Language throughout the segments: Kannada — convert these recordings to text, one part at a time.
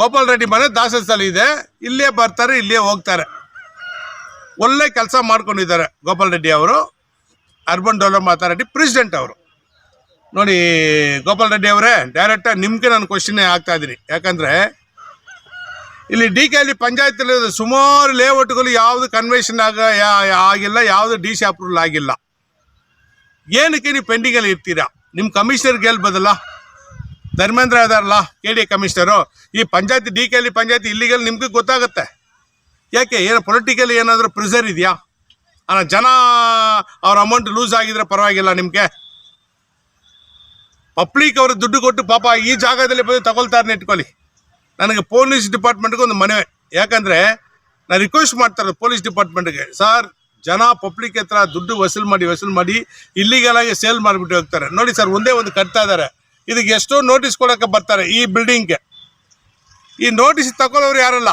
ಗೋಪಾಲ್ ರೆಡ್ಡಿ ಮನೆ ದಾಸಸ್ಥಳ ಇದೆ. ಇಲ್ಲೇ ಬರ್ತಾರೆ, ಇಲ್ಲೇ ಹೋಗ್ತಾರೆ. ಒಳ್ಳೆ ಕೆಲಸ ಮಾಡ್ಕೊಂಡಿದ್ದಾರೆ ಗೋಪಾಲ್ ರೆಡ್ಡಿ ಅವರು. ಅರ್ಬನ್ ಡೆವಲಪ್ಮೆಂಟ್ ಅಥಾರಿಟಿ ಪ್ರೆಸಿಡೆಂಟ್ ಅವರು. ನೋಡಿ, ಗೋಪಾಲ್ ರೆಡ್ಡಿ ಅವರೇ ಡೈರೆಕ್ಟಾಗಿ ನಿಮ್ಗೆ ನಾನು ಕ್ವಶನ್ ಆಗ್ತಾ ಇದ್ದೀನಿ. ಯಾಕಂದರೆ, ಇಲ್ಲಿ ಡಿ ಕೆ ಅಲ್ಲಿ ಪಂಚಾಯತ್ ಸುಮಾರು ಲೇಔಟ್ಗಳು ಯಾವುದು ಕನ್ವೆನ್ಷನ್ ಆಗ ಆಗಿಲ್ಲ, ಯಾವುದು ಡಿ ಸಿ ಅಪ್ರೂವಲ್ ಆಗಿಲ್ಲ. ಏನಕ್ಕೆ ನೀವು ಪೆಂಡಿಂಗಲ್ಲಿ ಇರ್ತೀರಾ? ನಿಮ್ಮ ಕಮಿಷನರ್ ಗೆಲ್ಬೋದಲ್ಲ ಧರ್ಮೇಂದ್ರ ಅದಾರಲ್ಲ ಕೆ ಡಿ ಕಮಿಷನರು ಈ ಪಂಚಾಯತಿ ಡಿ ಕೆಲಿ ಪಂಚಾಯತಿ ಇಲ್ಲಿಗೆಲ್ಲಿ ಇಲ್ಲಿಗಲ್ ನಿಮ್ಗೆ ಗೊತ್ತಾಗುತ್ತೆ. ಯಾಕೆ? ಏನು ಪೊಲಿಟಿಕಲಿ ಏನಾದರೂ ಪ್ರಿಸರ್ ಇದೆಯಾ? ಅಲ್ಲ, ಜನ ಅವ್ರ ಅಮೌಂಟ್ ಲೂಸ್ ಆಗಿದ್ರೆ ಪರವಾಗಿಲ್ಲ ನಿಮಗೆ. ಪಬ್ಲಿಕ್ ಅವರು ದುಡ್ಡು ಕೊಟ್ಟು ಪಾಪ ಈ ಜಾಗದಲ್ಲಿ ಬಂದು ತಗೊಳ್ತಾರೆ ಇಟ್ಕೊಳ್ಳಿ. ನನಗೆ ಪೊಲೀಸ್ ಡಿಪಾರ್ಟ್ಮೆಂಟ್ಗೆ ಒಂದು ಮನವಿ. ಯಾಕಂದರೆ, ನಾನು ರಿಕ್ವೆಸ್ಟ್ ಮಾಡ್ತಾರೆ ಪೊಲೀಸ್ ಡಿಪಾರ್ಟ್ಮೆಂಟ್ಗೆ ಸರ್ ಜನ ಪಬ್ಲಿಕ್ ಹತ್ರ ದುಡ್ಡು ವಸೂಲು ಮಾಡಿ ವಸೂಲು ಮಾಡಿ ಇಲ್ಲಿಗಲಾಗಿ ಸೇಲ್ ಮಾಡಿಬಿಟ್ಟು ಹೋಗ್ತಾರೆ. ನೋಡಿ ಸರ್ ಒಂದೇ ಒಂದು ಕಟ್ತಾ ಇದ್ದಾರೆ. ಇದಕ್ಕೆ ಎಷ್ಟೋ ನೋಟಿಸ್ ಕೊಡೋಕ್ಕೆ ಬರ್ತಾರೆ ಈ ಬಿಲ್ಡಿಂಗ್ಗೆ ಈ ನೋಟಿಸ್ ತಗೊಳ್ಳೋರು ಯಾರಲ್ಲ?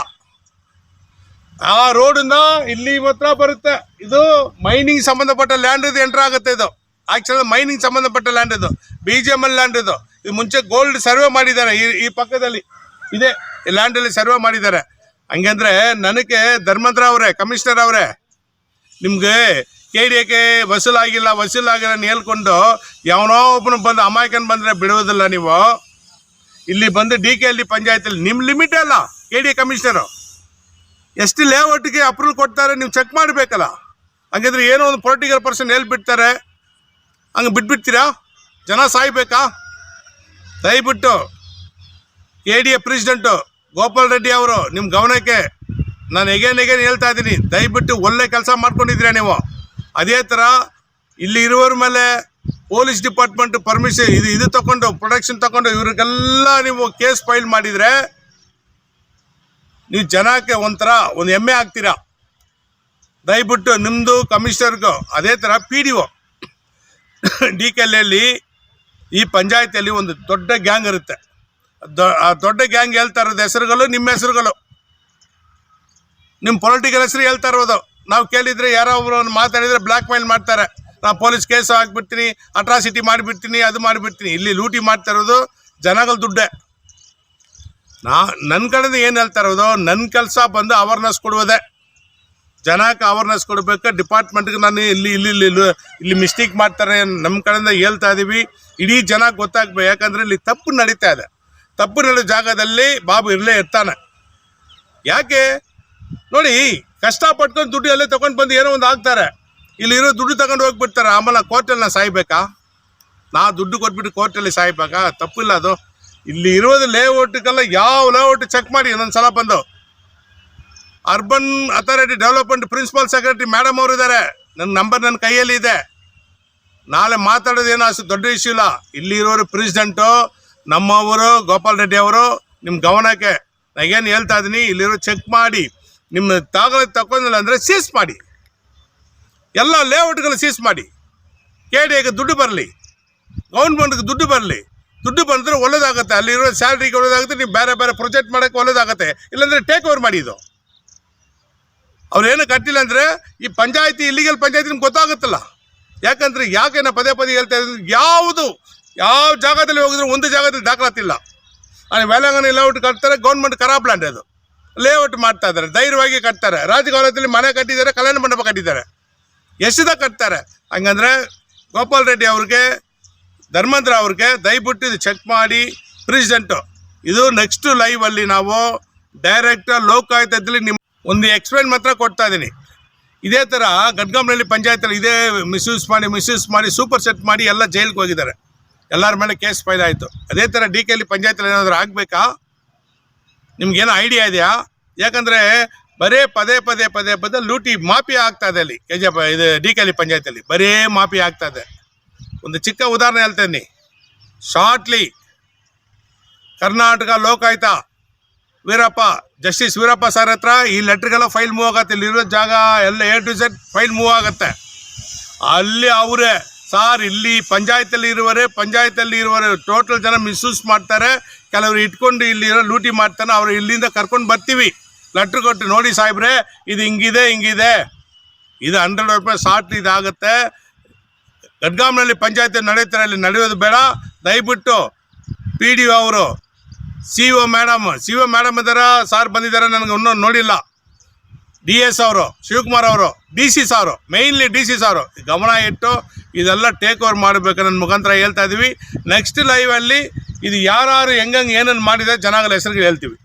ಆ ರೋಡಿಂದ ಇಲ್ಲಿ ಮಾತ್ರ ಬರುತ್ತೆ. ಇದು ಮೈನಿಂಗ್ ಸಂಬಂಧಪಟ್ಟ ಲ್ಯಾಂಡ್ ಇದು ಎಂಟ್ರ್ ಆಗುತ್ತೆ ಇದು. ಆಕ್ಚುಲಿ ಮೈನಿಂಗ್ ಸಂಬಂಧಪಟ್ಟ ಲ್ಯಾಂಡ್ ಇದು. B G M L land ಇದು. ಇದು ಮುಂಚೆ ಗೋಲ್ಡ್ ಸರ್ವೆ ಮಾಡಿದ್ದಾರೆ ಈ ಈ ಪಕ್ಕದಲ್ಲಿ. ಇದೆ. ಲ್ಯಾಂಡಲ್ಲಿ ಸರ್ವೆ ಮಾಡಿದ್ದಾರೆ. ಹಂಗಂದ್ರೆ ನನಗೆ ಧರ್ಮೇಂದ್ರ ಅವರೇ ಕಮಿಷನರ್ ಅವರೇ, ನಿಮ್ಗೆ ಕೆ ಡಿ ಎಕ್ಕೆ ವಸೂಲಾಗಿಲ್ಲ ವಸೂಲಾಗಿಲ್ಲ ಹೇಳ್ಕೊಂಡು ಯಾವನೋ ಒಬ್ಬನು ಬಂದು ಅಮಾಯಕನ್ ಬಂದರೆ ಬಿಡುವುದಿಲ್ಲ ನೀವು. ಇಲ್ಲಿ ಬಂದು ಡಿ ಕೆ ಅಲ್ಲಿ ಪಂಚಾಯತಲ್ಲಿ ನಿಮ್ಮ ಲಿಮಿಟ್ ಅಲ್ಲ ಕೆ ಡಿ ಎ ಕಮಿಷನರು ಎಷ್ಟು ಲೇಔಟ್ಗೆ ಅಪ್ರೂವಲ್ ಕೊಡ್ತಾರೆ ನೀವು ಚೆಕ್ ಮಾಡಬೇಕಲ್ಲ. ಹಂಗಿದ್ರೆ ಏನೋ ಒಂದು ಪೊಲಿಟಿಕಲ್ ಪರ್ಸನ್ ಹೇಳ್ಬಿಡ್ತಾರೆ. ಹಂಗೆ ಬಿಟ್ಬಿಡ್ತೀರಾ? ಜನ ಸಾಯ್ಬೇಕಾ? ದಯವಿಟ್ಟು K D A president Gopal Reddy ಅವರು ನಿಮ್ಮ ಗಮನಕ್ಕೆ ನಾನು ಎಗೇನ್ ಎಗೇನ್ ಹೇಳ್ತಾ ಇದ್ದೀನಿ. ದಯವಿಟ್ಟು ಒಳ್ಳೆ ಕೆಲಸ ಮಾಡ್ಕೊಂಡಿದ್ದೀರಾ ನೀವು? ಅದೇ ಥರ ಇಲ್ಲಿ ಇರುವವ್ರ ಮೇಲೆ ಪೊಲೀಸ್ ಡಿಪಾರ್ಟ್ಮೆಂಟ್ ಪರ್ಮಿಷನ್ ಇದು ಇದು ತಗೊಂಡು ಪ್ರೊಟೆಕ್ಷನ್ ತಗೊಂಡು ಇವ್ರಿಗೆಲ್ಲ ನೀವು ಕೇಸ್ ಫೈಲ್ ಮಾಡಿದರೆ ನೀವು ಜನಕ್ಕೆ ಒಂಥರ ಒಂದು ಹೆಮ್ಮೆ ಆಗ್ತೀರಾ? ದಯವಿಟ್ಟು ನಿಮ್ಮದು ಕಮಿಷನರ್ಗೂ ಅದೇ ಥರ P D O D K ಈ ಪಂಚಾಯತಿಯಲ್ಲಿ ಒಂದು ದೊಡ್ಡ ಗ್ಯಾಂಗ್ ಇರುತ್ತೆ. ಆ ದೊಡ್ಡ ಗ್ಯಾಂಗ್ ಹೇಳ್ತಾ ಇರೋದು ಹೆಸರುಗಳು ನಿಮ್ಮ ಹೆಸರುಗಳು. ನಿಮ್ಮ ಪೊಲಿಟಿಕಲ್ ಹೆಸರು ಹೇಳ್ತಾ ಇರೋದು. ನಾವು ಕೇಳಿದರೆ ಯಾರೋ ಒಬ್ರು ಮಾತಾಡಿದರೆ ಬ್ಲ್ಯಾಕ್ ಮೇಲ್ ಮಾಡ್ತಾರೆ. ನಾವು ಪೊಲೀಸ್ ಕೇಸ್ ಹಾಕ್ಬಿಡ್ತೀನಿ ಅಟ್ರಾಸಿಟಿ ಮಾಡಿಬಿಡ್ತೀನಿ, ಅದು ಮಾಡಿಬಿಡ್ತೀನಿ. ಇಲ್ಲಿ ಲೂಟಿ ಮಾಡ್ತಾ ಇರೋದು ಜನಗಳ ದುಡ್ಡೇ. ನಾ ನನ್ನ ಕಡೆಯಿಂದ ಏನು ಹೇಳ್ತಾ ಇರೋದು ನನ್ನ ಕೆಲಸ ಬಂದು ಅವೇರ್ನೆಸ್ ಕೊಡುವುದೇ. ಜನಕ್ಕೆ ಅವೇರ್ನೆಸ್ ಕೊಡಬೇಕು ಡಿಪಾರ್ಟ್ಮೆಂಟ್ಗೆ ನಾನು ಇಲ್ಲಿ ಇಲ್ಲಿ ಇಲ್ಲಿ, ಇಲ್ಲಿ- ಮಿಸ್ಟೇಕ್ ಮಾಡ್ತಾರೆ ನಮ್ಮ ಕಡೆಯಿಂದ ಹೇಳ್ತಾ ಇದ್ದೀವಿ ಇಡೀ ಜನ ಗೊತ್ತಾಗಬೇಕು, ಯಾಕಂದರೆ ಇಲ್ಲಿ ತಪ್ಪು ನಡೀತಾ ಇದೆ. ತಪ್ಪು ನಡೆಯೋ ಜಾಗದಲ್ಲಿ ಬಾಬು ಇರಲೇ ಇರ್ತಾನೆ. ಯಾಕೆ? ನೋಡಿ ಕಷ್ಟ ಪಟ್ಕೊಂಡು ದುಡ್ಡು ಅಲ್ಲೇ ತಗೊಂಡು ಬಂದು ಏನೋ ಒಂದು ಹಾಕ್ತಾರೆ. ಇಲ್ಲಿರೋ ದುಡ್ಡು ತಗೊಂಡು ಹೋಗ್ಬಿಡ್ತಾರೆ. ಆಮೇಲೆ ಕೋರ್ಟಲ್ಲಿ ನಾ ಸಾಯ್ಬೇಕಾ? ನಾ ದುಡ್ಡು ಕೊಟ್ಬಿಟ್ಟು ಕೋರ್ಟಲ್ಲಿ ಸಾಯ್ಬೇಕಾ? ತಪ್ಪಿಲ್ಲ ಅದು. ಇಲ್ಲಿ ಇರೋದು ಲೇಔಟ್ಗೆಲ್ಲ ಯಾವ ಲೇಔಟ್ ಚೆಕ್ ಮಾಡಿ ಇನ್ನೊಂದು ಸಲ ಬಂದು. Urban authority development principal secretary madam ಅವರು ಇದ್ದಾರೆ ನನ್ನ ನಂಬರ್ ನನ್ನ ಕೈಯಲ್ಲಿ ಇದೆ. ನಾಳೆ ಮಾತಾಡೋದೇನು ಅಷ್ಟು ದೊಡ್ಡ ಇಶ್ಯೂ ಇಲ್ಲ. ಇಲ್ಲಿ ಇರೋರು ಪ್ರೆಸಿಡೆಂಟು ನಮ್ಮವರು, ಗೋಪಾಲ್ ರೆಡ್ಡಿ ಅವರು ನಿಮ್ಮ ಗಮನಕ್ಕೆ. ನಾಗೇನು ಹೇಳ್ತಾ ಇದ್ದೀನಿ ಇಲ್ಲಿರೋ ಚೆಕ್ ಮಾಡಿ. ನಿಮ್ಮ ತಾಗಲ ತಗೊಂಡಿಲ್ಲ ಅಂದರೆ ಸೀಸ್ ಮಾಡಿ. ಎಲ್ಲ ಲೇಔಟ್ಗಳು ಸೀಸ್ ಮಾಡಿ. ಕೆ ಡಿ ಎಗೆ ದುಡ್ಡು ಬರಲಿ. ಗೌರ್ಮೆಂಟ್ಗೆ ದುಡ್ಡು ಬರಲಿ. ದುಡ್ಡು ಬಂದರೆ ಒಳ್ಳೇದಾಗುತ್ತೆ. ಅಲ್ಲಿರೋ ಸ್ಯಾಲ್ರಿಗೆ ಒಳ್ಳೇದಾಗುತ್ತೆ. ನೀವು ಬೇರೆ ಬೇರೆ ಪ್ರೊಜೆಕ್ಟ್ ಮಾಡೋಕ್ಕೆ ಒಳ್ಳೇದಾಗುತ್ತೆ. ಇಲ್ಲಾಂದರೆ ಟೇಕ್ ಓವರ್ ಮಾಡಿ ಇದು. ಅವ್ರು ಏನು ಕಟ್ಟಿಲ್ಲ ಅಂದರೆ ಈ ಪಂಚಾಯತಿ ಇಲ್ಲಿಗಲ್ ಪಂಚಾಯತಿ ನಿಮ್ಗೆ ಗೊತ್ತಾಗುತ್ತಲ್ಲ. ಯಾಕಂದರೆ ಯಾಕೆ ಪದೇ ಪದೇ ಹೇಳ್ತಾ ಇದ್ದೀನಿ ಯಾವುದು, ಯಾವ ಜಾಗದಲ್ಲಿ ಹೋಗಿದ್ರು ಒಂದು ಜಾಗದಲ್ಲಿ ದಾಖಲಾತಿಲ್ಲ. ಅಲ್ಲಿ ವೇಲಂಗನ ಲೇಔಟ್ ಕಟ್ತಾರೆ ಗೌರ್ಮೆಂಟ್ ಖರಾಬ್ ಲ್ಯಾಂಡ್ ಅದು. ಲೇಔಟ್ ಮಾಡ್ತಾ ಇದ್ದಾರೆ, ಧೈರ್ಯವಾಗಿ ಕಟ್ತಾರೆ. ರಾಜಕಾಲದಲ್ಲಿ ಮನೆ ಕಟ್ಟಿದ್ದಾರೆ, ಕಲ್ಯಾಣ ಮಂಟಪ ಕಟ್ಟಿದ್ದಾರೆ. ಎಷ್ಟದ ಕಟ್ತಾರೆ? ಹಂಗಂದ್ರೆ ಗೋಪಾಲ್ ರೆಡ್ಡಿ ಅವ್ರಿಗೆ, ಧರ್ಮೇಂದ್ರ ಅವ್ರಿಗೆ ದಯವಿಟ್ಟು ಇದು ಚೆಕ್ ಮಾಡಿ ಪ್ರೆಸಿಡೆಂಟು ಇದು ನೆಕ್ಸ್ಟ್ ಲೈವಲ್ಲಿ ನಾವು ಡೈರೆಕ್ಟ್ ಲೋಕಾಯುತದಲ್ಲಿ ನಿಮ್ಮ ಒಂದು ಎಕ್ಸ್ಪ್ಲೇನ್ ಮಾತ್ರ ಕೊಡ್ತಾ ಇದ್ದೀನಿ ಇದೇ ಥರ ಗಡ್ಗಂನಲ್ಲಿ ಪಂಚಾಯತಲ್ಲಿ ಇದೇ ಮಿಸ್ಯೂಸ್ ಮಾಡಿ ಮಿಸ್ಯೂಸ್ ಮಾಡಿ ಸೂಪರ್ ಸೆಟ್ ಮಾಡಿ ಎಲ್ಲ ಜೈಲಿಗೆ ಹೋಗಿದ್ದಾರೆ. ಎಲ್ಲರ ಮೇಲೆ ಕೇಸ್ ಫೈಲ್ ಆಯಿತು. ಅದೇ ಥರ ಡಿ ಕೆ ಅಲ್ಲಿ ಪಂಚಾಯತಲ್ಲಿ ಏನಾದರೂ ಆಗಬೇಕಾ? ನಿಮ್ಗೇನೋ ಐಡಿಯಾ ಇದೆಯಾ? ಯಾಕಂದರೆ ಬರೇ ಪದೇ ಪದೇ ಪದೇ ಪದೇ ಲೂಟಿ ಮಾಪಿ ಆಗ್ತಾ ಇದೆ ಅಲ್ಲಿ ಕೆ ಜೆ ಇದು ಡಿ ಕೆ ಪಂಚಾಯತಲ್ಲಿ. ಬರೇ ಮಾಪಿ ಆಗ್ತಾ ಇದೆ. ಒಂದು ಚಿಕ್ಕ ಉದಾಹರಣೆ ಹೇಳ್ತೇನೆ shortly Karnataka Lokayukta Veerappa, justice Veerappa sir ಹತ್ರ ಈ ಲೆಟ್ರ್ಗೆಲ್ಲ ಫೈಲ್ ಮೂವ್ ಆಗತ್ತೆ. ಇಲ್ಲಿರೋ ಜಾಗ ಎಲ್ಲ A to Z file move ಆಗುತ್ತೆ. ಅಲ್ಲಿ ಅವರೇ ಸಾರ್ ಇಲ್ಲಿ ಪಂಚಾಯತಲ್ಲಿ ಇರುವರೆ ಪಂಚಾಯತಲ್ಲಿ ಇರುವರೆ ಟೋಟಲ್ ಜನ ಮಿಸ್ಯೂಸ್ ಮಾಡ್ತಾರೆ. ಕೆಲವರು ಇಟ್ಕೊಂಡು ಇಲ್ಲಿರೋ ಲೂಟಿ ಮಾಡ್ತಾನೆ, ಅವ್ರು ಇಲ್ಲಿಂದ ಕರ್ಕೊಂಡು ಬರ್ತೀವಿ. ಲೆಟ್ರ್ ಕೊಟ್ಟು ನೋಡಿ ಸಾಹೇಬ್ರೆ, ಇದು ಹಿಂಗಿದೆ ಹಿಂಗಿದೆ. ಇದು ಹಂಡ್ರೆಡ್ ರೂಪಾಯಿ ಶಾರ್ಟ್ ಇದಾಗುತ್ತೆ. ಗಡ್ಗಾಮ್ನಲ್ಲಿ ಪಂಚಾಯತಿ ನಡೆಯುತ್ತಾರೆ ಅಲ್ಲಿ ನಡೆಯೋದು ಬೇಡ. ದಯವಿಟ್ಟು ಪಿ ಡಿ ಒ ಅವರು, C O madam C O madam ಇದ್ದಾರ? ಸಾರ್ ಬಂದಿದ್ದಾರೆ? ನನಗೆ ಇನ್ನೂ ನೋಡಿಲ್ಲ. ಡಿ ಎಸ್ ಅವರು, ಶಿವಕುಮಾರ್ ಅವರು, D C sir mainly D C sir. ಗಮನ ಇಟ್ಟು ಇದೆಲ್ಲ ಟೇಕ್ ಓವರ್ ಮಾಡಬೇಕು ನನ್ನ ಮುಖಾಂತರ ಹೇಳ್ತಾ ಇದ್ದೀವಿ ನೆಕ್ಸ್ಟ್ ಲೈವಲ್ಲಿ ಇದು ಯಾರು ಹೆಂಗಂಗೆ ಏನನ್ನು ಮಾಡಿದೆ ಜನಗಳ ಹೆಸರಿಗೆ ಹೇಳ್ತೀವಿ